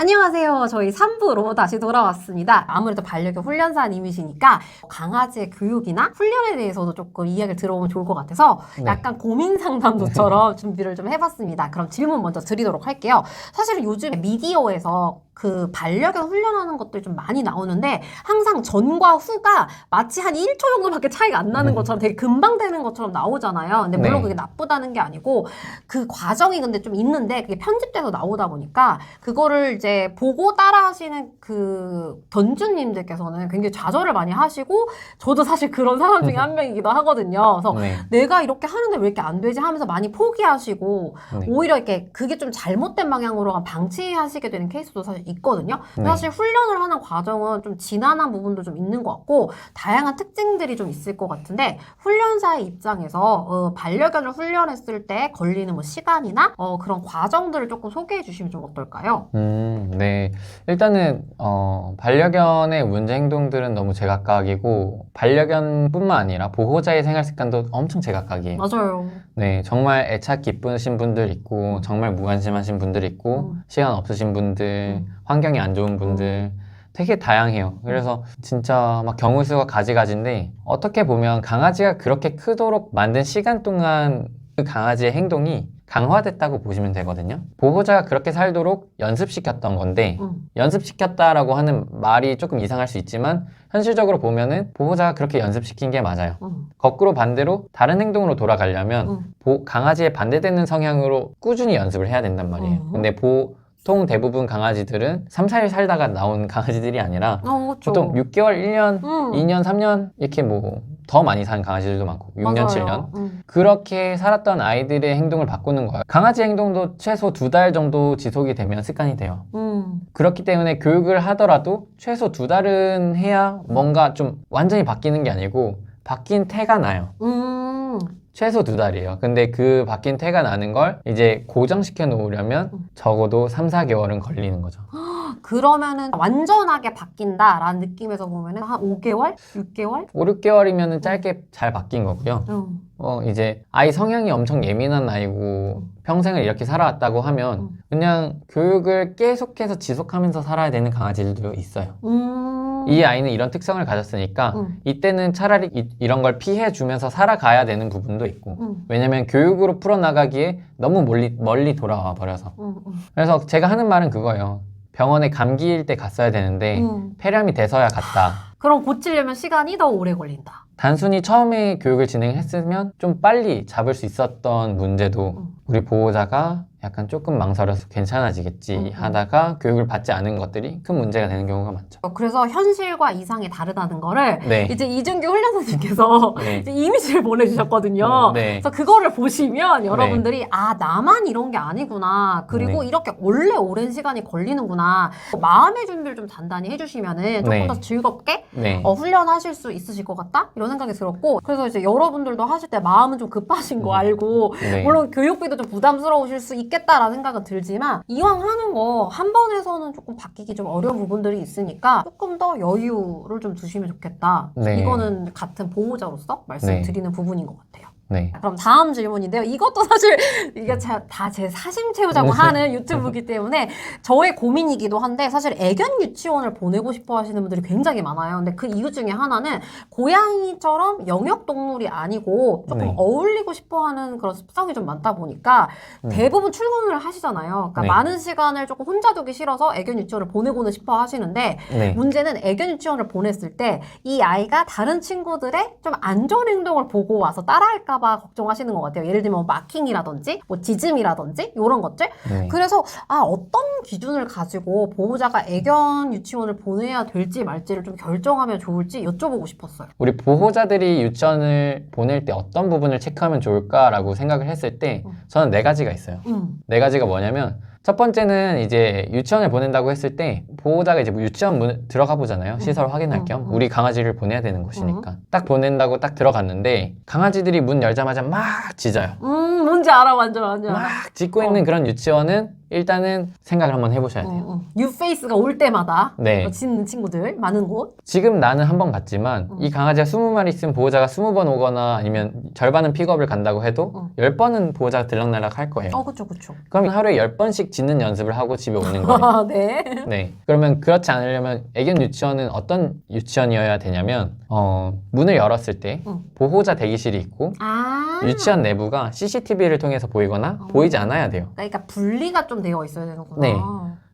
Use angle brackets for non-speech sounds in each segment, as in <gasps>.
안녕하세요. 저희 3부로 다시 돌아왔습니다. 아무래도 반려견 훈련사님이시니까 강아지의 교육이나 훈련에 대해서도 조금 이야기를 들어보면 좋을 것 같아서 네. 약간 고민 상담도처럼 준비를 좀 해봤습니다. 그럼 질문 먼저 드리도록 할게요. 사실은 요즘 미디어에서 그 반려견 훈련하는 것들이 좀 많이 나오는데 항상 전과 후가 마치 한 1초 정도밖에 차이가 안 나는 것처럼 되게 금방 되는 것처럼 나오잖아요. 근데 물론 네. 그게 나쁘다는 게 아니고 그 과정이 근데 좀 있는데 그게 편집돼서 나오다 보니까 그거를 이제 보고 따라 하시는 그 던주님들께서는 굉장히 좌절을 많이 하시고 저도 사실 그런 사람 중에 한 명이기도 하거든요. 그래서 네. 내가 이렇게 하는데 왜 이렇게 안 되지 하면서 많이 포기하시고 네. 오히려 이렇게 그게 좀 잘못된 방향으로 방치하시게 되는 케이스도 사실 있거든요. 네. 사실 훈련을 하는 과정은 좀 지난한 부분도 좀 있는 것 같고 다양한 특징들이 좀 있을 것 같은데 훈련사의 입장에서 어, 반려견을 훈련했을 때 걸리는 뭐 시간이나 어, 그런 과정들을 조금 소개해 주시면 좀 어떨까요? 음, 네. 일단은, 어, 반려견의 문제 행동들은 너무 제각각이고, 반려견뿐만 아니라 보호자의 생활 습관도 엄청 제각각이에요. 맞아요. 네, 정말 애착 기쁘신 분들 있고, 정말 무관심하신 분들 있고, 음. 시간 없으신 분들, 음. 환경이 안 좋은 분들, 되게 다양해요. 그래서 진짜 막 경우 수가 가지가지인데, 어떻게 보면 강아지가 그렇게 크도록 만든 시간 동안 그 강아지의 행동이 강화됐다고 보시면 되거든요. 보호자가 그렇게 살도록 연습시켰던 건데, 음. 연습시켰다라고 하는 말이 조금 이상할 수 있지만, 현실적으로 보면은 보호자가 그렇게 연습시킨 게 맞아요. 음. 거꾸로 반대로 다른 행동으로 돌아가려면 음. 보- 강아지에 반대되는 성향으로 꾸준히 연습을 해야 된단 말이에요. 음. 근데 보 통 대부분 강아지들은 3, 4일 살다가 나온 강아지들이 아니라 어, 그렇죠. 보통 6개월, 1년, 음. 2년, 3년 이렇게 뭐 더 많이 사는 강아지들도 많고 6년, 맞아요. 7년 음. 그렇게 살았던 아이들의 행동을 바꾸는 거예요. 강아지 행동도 최소 두 달 정도 지속이 되면 습관이 돼요. 음. 그렇기 때문에 교육을 하더라도 최소 두 달은 해야 뭔가 좀 완전히 바뀌는 게 아니고 바뀐 태가 나요. 음. 최소 두 달이에요. 근데 그 바뀐 태가 나는 걸 이제 고정시켜 놓으려면 음. 적어도 3, 4개월은 걸리는 거죠. <gasps> 그러면은 완전하게 바뀐다라는 느낌에서 보면은 한 5개월? 6개월? 5, 6개월이면 짧게 잘 바뀐 거고요. 음. 어, 이제 아이 성향이 엄청 예민한 아이고 평생을 이렇게 살아왔다고 하면 음. 그냥 교육을 계속해서 지속하면서 살아야 되는 강아지들도 있어요. 음. 이 아이는 이런 특성을 가졌으니까 음. 이때는 차라리 이, 런걸 피해 주면서 살아가야 되는 부분도 있고 음. 왜냐면 교육으로 풀어나가기에 너무 멀리, 멀리 돌아와 버려서 음. 음. 그래서 제가 하는 말은 그거예요 병원에 감기일 때 갔어야 되는데 음. 폐렴이 돼서야 갔다 그럼 고치려면 시간이 더 오래 걸린다. 단순히 처음에 교육을 진행했으면 좀 빨리 잡을 수 있었던 문제도 음. 우리 보호자가 약간 조금 망설여서 괜찮아지겠지 음, 음. 하다가 교육을 받지 않은 것들이 큰 문제가 되는 경우가 많죠 그래서 현실과 이상이 다르다는 거를 네, 이제 이준규 훈련사님께서 네. <laughs> 이제 이미지를 보내주셨거든요. 음, 네. 그래서 그거를 보시면 여러분들이 아 나만 이런 게 아니구나. 그리고 네. 이렇게 원래 오랜 시간이 걸리는구나. 마음의 준비를 좀 단단히 해주시면은 조금 네. 더 즐겁게 네. 어, 훈련하실 수 있으실 것 같다 이런 생각이 들었고 그래서 이제 여러분들도 하실 때 마음은 좀 급하신 거 음. 알고 네. 물론 교육비도 좀 부담스러우실 수 있 겠다라는 생각은 들지만 이왕 하는 거 한 번에서는 조금 바뀌기 좀 어려운 부분들이 있으니까 조금 더 여유를 좀 두시면 좋겠다. 네. 이거는 같은 보호자로서 말씀드리는 부분인 것 같아요. 네. 그럼 다음 질문인데요. 이것도 사실 이게 다 제 사심 채우자고 네. 하는 유튜브이기 때문에 저의 고민이기도 한데 사실 애견 유치원을 보내고 싶어 하시는 분들이 굉장히 많아요. 근데 그 이유 중에 하나는 고양이처럼 영역 동물이 아니고 조금 네. 어울리고 싶어 하는 그런 습성이 좀 많다 보니까 음. 대부분 출근을 하시잖아요. 그러니까 네. 많은 시간을 조금 혼자 두기 싫어서 애견 유치원을 보내고는 싶어 하시는데 네. 문제는 애견 유치원을 보냈을 때 이 아이가 다른 친구들의 좀 안 좋은 행동을 보고 와서 따라할까 봐 걱정하시는 것 같아요. 예를 들면 마킹이라든지 뭐 지즘이라든지 이런 것들. 네. 그래서 아 어떤 기준을 가지고 보호자가 애견 유치원을 보내야 될지 말지를 좀 결정하면 좋을지 여쭤보고 싶었어요. 우리 보호자들이 유치원을 보낼 때 어떤 부분을 체크하면 좋을까라고 생각을 했을 때 음. 저는 네 가지가 있어요. 음. 네 가지가 뭐냐면 첫 번째는 이제 유치원을 보낸다고 했을 때 보호자가 이제 뭐 유치원 문 들어가 보잖아요. 시설 확인할 음, 겸 음. 우리 강아지를 보내야 되는 곳이니까 딱 보낸다고 딱 들어갔는데 강아지들이 문 열자마자 막 짖어요. 음 뭔지 알아 완전 완전. 막 짖고 어. 있는 그런 유치원은 일단은 생각을 한번 해보셔야 돼요. 어, 어. 뉴페이스가 올 때마다 네. 어, 짓는 친구들 많은 곳. 지금 나는 한 번 갔지만 음. 이 강아지가 20마리 있으면 보호자가 20번 오거나 아니면 절반은 픽업을 간다고 해도 음. 10번은 보호자가 들락날락 할 거예요. 어, 그쵸, 그쵸. 그럼 하루에 10번씩 짖는 연습을 하고 집에 오는 거예요. 아, 네. 네. 그러면 그렇지 않으려면 애견 유치원은 어떤 유치원이어야 되냐면 어, 문을 열었을 때 음. 보호자 대기실이 있고 아. 유치원 내부가 CCTV를 통해서 보이거나 어. 보이지 않아야 돼요. 그러니까 분리가 좀 되어 있어야 되는구나. 네.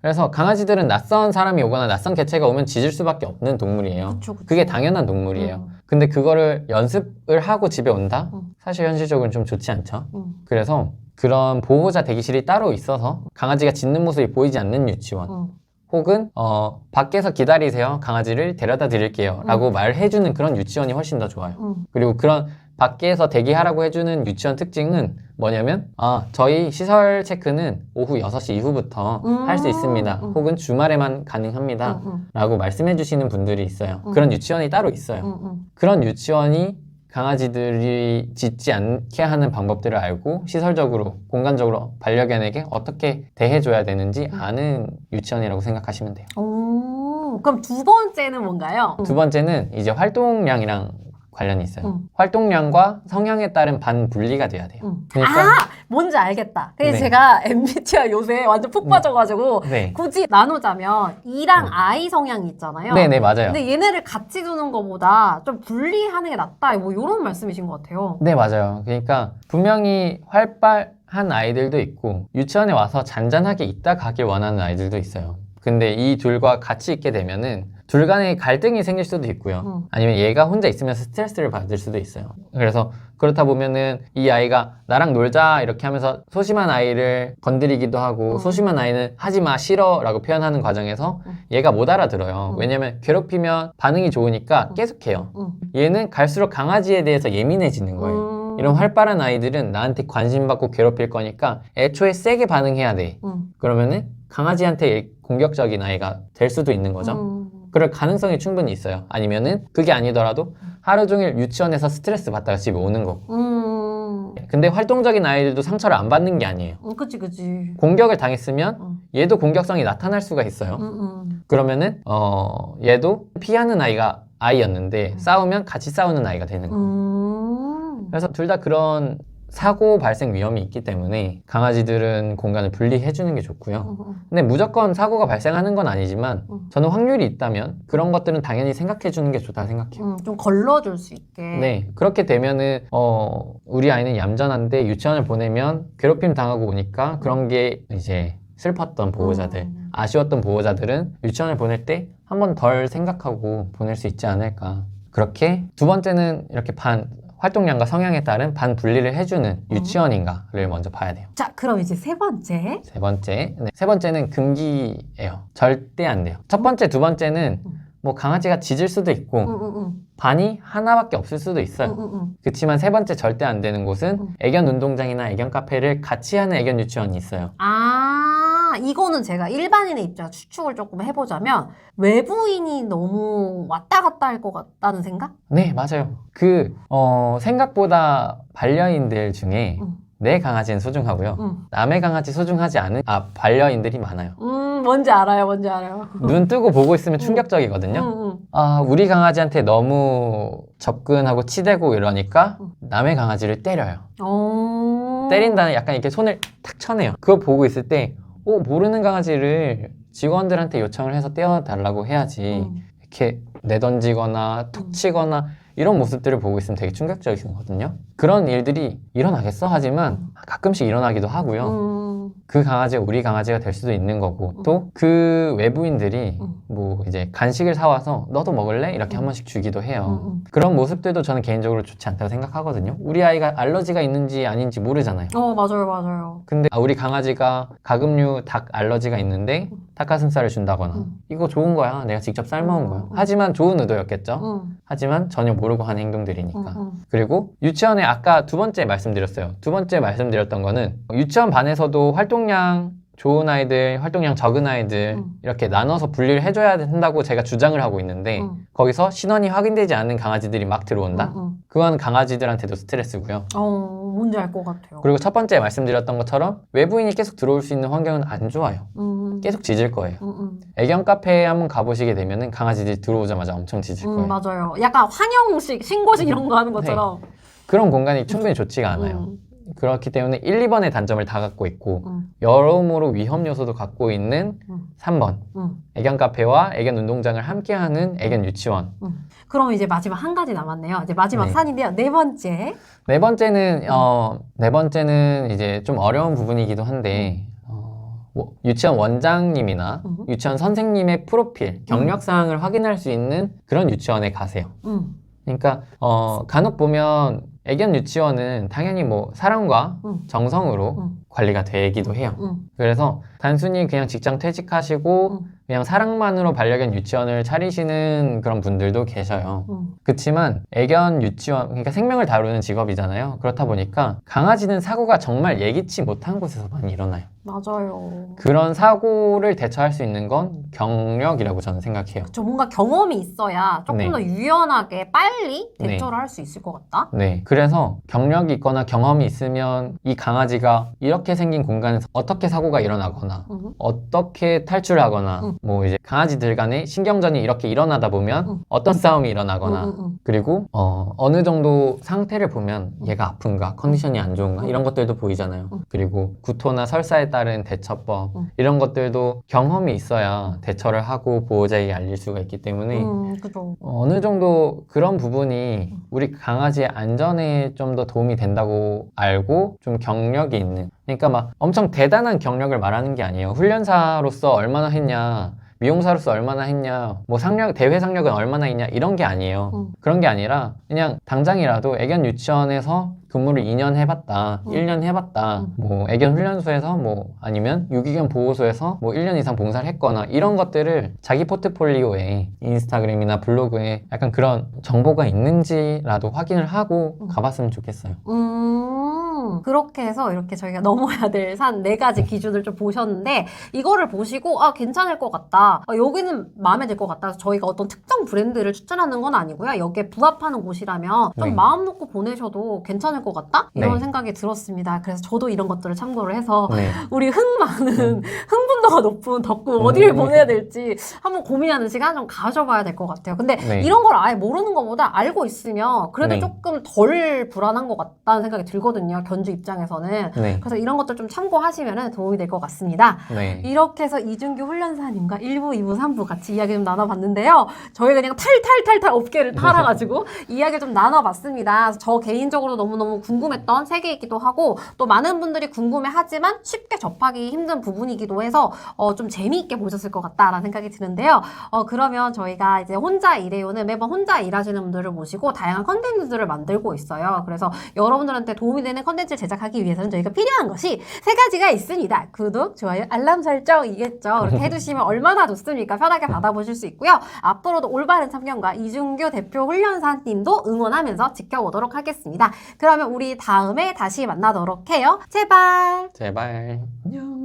그래서 강아지들은 낯선 사람이 오거나 낯선 개체가 오면 짖을 수밖에 없는 동물이에요. 그쵸, 그쵸. 그게 당연한 동물이에요. 음. 근데 그거를 연습을 하고 집에 온다? 음. 사실 현실적으로는 좀 좋지 않죠. 음. 그래서 그런 보호자 대기실이 따로 있어서 강아지가 짖는 모습이 보이지 않는 유치원 음. 혹은 어, 밖에서 기다리세요. 강아지를 데려다 드릴게요. 라고 말해주는 그런 유치원이 훨씬 더 좋아요. 음. 그리고 그런 밖에서 대기하라고 해주는 유치원 특징은 뭐냐면 아 저희 시설 체크는 오후 6시 이후부터 음. 할수 있습니다. 음. 혹은 주말에만 가능합니다. 음, 음. 라고 말씀해 주시는 분들이 있어요. 음. 그런 유치원이 따로 있어요. 음, 음. 그런 유치원이 강아지들이 짖지 않게 하는 방법들을 알고 시설적으로 공간적으로 반려견에게 어떻게 대해줘야 되는지 아는 유치원이라고 생각하시면 돼요. 오, 그럼 두 번째는 뭔가요? 두 번째는 이제 활동량이랑 관련이 있어요. 음. 활동량과 성향에 따른 반분리가 돼야 돼요. 음. 그러니까 아, 뭔지 알겠다. 그래서 네. 제가 MBTI 요새 완전 푹 빠져가지고 네. 굳이 나누자면 E랑 음. I 성향이 있잖아요. 네 네 맞아요. 근데 얘네를 같이 두는 것보다 좀 분리하는 게 낫다. 뭐 이런 말씀이신 것 같아요. 네 맞아요. 그러니까 분명히 활발한 아이들도 있고 유치원에 와서 잔잔하게 있다 가길 원하는 아이들도 있어요. 근데 이 둘과 같이 있게 되면은 둘 간에 갈등이 생길 수도 있고요. 음. 아니면 얘가 혼자 있으면서 스트레스를 받을 수도 있어요. 그래서 그렇다 보면은 이 아이가 나랑 놀자 이렇게 하면서 소심한 아이를 건드리기도 하고 음. 소심한 아이는 하지 마 싫어 라고 표현하는 과정에서 음. 얘가 못 알아들어요. 음. 왜냐면 괴롭히면 반응이 좋으니까 음. 계속해요. 음. 얘는 갈수록 강아지에 대해서 예민해지는 거예요. 음. 이런 활발한 아이들은 나한테 관심 받고 괴롭힐 거니까 애초에 세게 반응해야 돼. 음. 그러면은 강아지한테 공격적인 아이가 될 수도 있는 거죠. 음. 그럴 가능성이 충분히 있어요. 아니면은 그게 아니더라도 하루 종일 유치원에서 스트레스 받다가 집에 오는 거고. 음. 근데 활동적인 아이들도 상처를 안 받는 게 아니에요. 음, 그치, 그치. 공격을 당했으면 음. 얘도 공격성이 나타날 수가 있어요. 음, 음. 그러면은 어 얘도 피하는 아이가 아이였는데 음. 싸우면 같이 싸우는 아이가 되는 거예요. 음. 그래서 둘 다 그런 사고 발생 위험이 있기 때문에 강아지들은 공간을 분리해 주는 게 좋고요. 음, 음. 근데 무조건 사고가 발생하는 건 아니지만 음. 저는 확률이 있다면 그런 것들은 당연히 생각해 주는 게 좋다 생각해요. 음, 좀 걸러줄 수 있게. 네, 그렇게 되면은 어 우리 아이는 얌전한데 유치원을 보내면 괴롭힘 당하고 오니까 그런 게 이제 슬펐던 보호자들, 음. 아쉬웠던 보호자들은 유치원을 보낼 때 한 번 덜 생각하고 보낼 수 있지 않을까. 그렇게 두 번째는 이렇게 반 활동량과 성향에 따른 반 분리를 해주는 유치원인가를 먼저 봐야 돼요. 자, 그럼 이제 세 번째. 세 번째, 네, 세 번째는 금기예요. 절대 안 돼요. 첫 번째, 두 번째는 음. 뭐 강아지가 짖을 수도 있고 음, 음, 음. 반이 하나밖에 없을 수도 있어요. 음, 음, 음. 그렇지만 세 번째 절대 안 되는 곳은 음. 애견 운동장이나 애견 카페를 같이 하는 애견 유치원이 있어요. 아, 이거는 제가 일반인의 입장 추측을 조금 해보자면 외부인이 너무 왔다 갔다 할 것 같다는 생각? 네, 맞아요. 그 어, 생각보다 반려인들 중에 음. 내 강아지는 소중하고요. 음. 남의 강아지 소중하지 않은 아 반려인들이 많아요. 음, 뭔지 알아요, 뭔지 알아요. 눈 뜨고 보고 있으면 충격적이거든요. 음, 음. 아, 우리 강아지한테 너무 접근하고 치대고 이러니까 음. 남의 강아지를 때려요. 어. 때린다는 약간 이렇게 손을 탁 쳐내요. 그거 보고 있을 때, 어, 모르는 강아지를 직원들한테 요청을 해서 떼어달라고 해야지. 음. 이렇게 내던지거나 툭 음. 치거나 이런 모습들을 보고 있으면 되게 충격적이거든요. 그런 일들이 일어나겠어? 하지만 가끔씩 일어나기도 하고요. 음. 그 강아지가 우리 강아지가 될 수도 있는 거고 음. 또그 외부인들이 음. 뭐 이제 간식을 사와서 너도 먹을래? 이렇게 한 음. 번씩 주기도 해요. 음, 음. 그런 모습들도 저는 개인적으로 좋지 않다고 생각하거든요. 우리 아이가 알러지가 있는지 아닌지 모르잖아요. 어, 맞아요, 맞아요. 근데 아, 우리 강아지가 가금류 닭 알러지가 있는데 음. 닭가슴살을 준다거나 음. 이거 좋은 거야. 내가 직접 삶아온 음. 거야. 음. 하지만 좋은 의도였겠죠. 음, 하지만 전혀 모르고 한 행동들이니까. 음, 음. 그리고 유치원에 아까 두 번째 말씀드렸어요. 두 번째 말씀드렸던 거는 유치원 반에서도 활동량 좋은 아이들, 활동량 적은 아이들 음. 이렇게 나눠서 분리를 해줘야 된다고 제가 주장을 하고 있는데 음. 거기서 신원이 확인되지 않는 강아지들이 막 들어온다? 음, 음. 그건 강아지들한테도 스트레스고요. 어, 뭔지 알 것 같아요. 그리고 첫 번째 말씀드렸던 것처럼 외부인이 계속 들어올 수 있는 환경은 안 좋아요. 음, 계속 짖을 거예요. 음, 음. 애견 카페에 한번 가보시게 되면은 강아지들이 들어오자마자 엄청 짖을 거예요. 음, 맞아요. 약간 환영식, 신고식 이런 거 하는 것처럼. 그런 공간이 충분히 좋지가 않아요. 음, 그렇기 때문에 1, 2번의 단점을 다 갖고 있고 음, 여러모로 위험 요소도 갖고 있는 음. 3번 음, 애견 카페와 애견 운동장을 함께하는 애견 유치원. 음. 그럼 이제 마지막 한 가지 남았네요. 이제 마지막 네. 산인데요. 네 번째. 네 번째는 어, 네 번째는 이제 좀 어려운 부분이기도 한데 어, 뭐, 유치원 원장님이나 음. 유치원 선생님의 프로필, 경력 사항을 확인할 수 있는 그런 유치원에 가세요. 음, 그러니까 어, 간혹 보면 애견 유치원은 당연히 뭐 사랑과 음. 정성으로 음. 관리가 되기도 해요. 음, 그래서 단순히 그냥 직장 퇴직하시고 음. 그냥 사랑만으로 반려견 유치원을 차리시는 그런 분들도 계셔요. 음. 그렇지만 애견 유치원 그러니까 생명을 다루는 직업이잖아요. 그렇다 보니까 강아지는 사고가 정말 예기치 못한 곳에서 많이 일어나요. 맞아요. 그런 사고를 대처할 수 있는 건 경력이라고 저는 생각해요. 저 뭔가 경험이 있어야 조금 네. 더 유연하게 빨리 네. 대처를 할 수 있을 것 같다. 네. 그래서 경력이 있거나 경험이 있으면 이 강아지가 이렇게 생긴 공간에서 어떻게 사고가 일어나거나 음. 어떻게 탈출하거나 음. 뭐 이제 강아지들 간에 신경전이 이렇게 일어나다 보면 음. 어떤 싸움이 일어나거나 음, 음, 음. 그리고 어, 어느 정도 상태를 보면 얘가 아픈가 컨디션이 안 좋은가 음. 이런 것들도 보이잖아요 음. 그리고 구토나 설사에 따른 대처법 음. 이런 것들도 경험이 있어야 대처를 하고 보호자에게 알릴 수가 있기 때문에 음, 그죠. 어느 정도 그런 부분이 우리 강아지의 안전에 좀 더 도움이 된다고 알고 좀 경력이 있는 그러니까 막 엄청 대단한 경력을 말하는 게 아니에요 훈련사로서 얼마나 했냐 미용사로서 얼마나 했냐 뭐 상력 대회 상력은 얼마나 있냐 이런 게 아니에요 음. 그런 게 아니라 그냥 당장이라도 애견 유치원에서 근무를 2년 해봤다, 음. 1년 해봤다, 음. 뭐 애견 훈련소에서 뭐 아니면 유기견 보호소에서 뭐 1년 이상 봉사를 했거나 이런 것들을 자기 포트폴리오에 인스타그램이나 블로그에 약간 그런 정보가 있는지라도 확인을 하고 음. 가봤으면 좋겠어요. 음, 그렇게 해서 이렇게 저희가 <laughs> 넘어야 될 산 네 가지 기준을 좀 보셨는데, 이거를 보시고, 아, 괜찮을 것 같다. 아, 여기는 마음에 들 것 같다. 저희가 어떤 특정 브랜드를 추천하는 건 아니고요. 여기에 부합하는 곳이라면 좀 네. 마음 놓고 보내셔도 괜찮을 것 같다? 이런 네. 생각이 들었습니다. 그래서 저도 이런 것들을 참고를 해서 네. <laughs> 우리 흥 많은 <laughs> 흥분도가 높은 덕구 어디를 음. 보내야 될지 한번 고민하는 시간 좀 가져봐야 될 것 같아요. 근데 네. 이런 걸 아예 모르는 것보다 알고 있으면 그래도 네. 조금 덜 불안한 것 같다는 생각이 들거든요. 견주 입장에서는. 네. 그래서 이런 것들 좀 참고하시면 도움이 될 것 같습니다. 네. 이렇게 해서 이준규 훈련사님과 1부, 2부, 3부 같이 이야기 좀 나눠봤는데요. 저희가 그냥 탈탈탈탈 업계를 탈아가지고 <laughs> 이야기 좀 나눠봤습니다. 저 개인적으로 너무너무 궁금했던 세계이기도 하고 또 많은 분들이 궁금해하지만 쉽게 접하기 힘든 부분이기도 해서 어, 좀 재미있게 보셨을 것 같다라는 생각이 드는데요. 어, 그러면 저희가 이제 혼자 일해요는 매번 혼자 일하시는 분들을 모시고 다양한 컨텐츠들을 만들고 있어요. 그래서 여러분들한테 도움이 되는 컨 텐츠를 제작하기 위해서는 저희가 필요한 것이 세 가지가 있습니다. 구독, 좋아요, 알람 설정이겠죠. 이렇게 해주시면 <laughs> 얼마나 좋습니까? 편하게 받아보실 수 있고요. 앞으로도 올바른 참견과 이준규 대표 훈련사님도 응원하면서 지켜보도록 하겠습니다. 그러면 우리 다음에 다시 만나도록 해요. 제발! 제발. 안녕.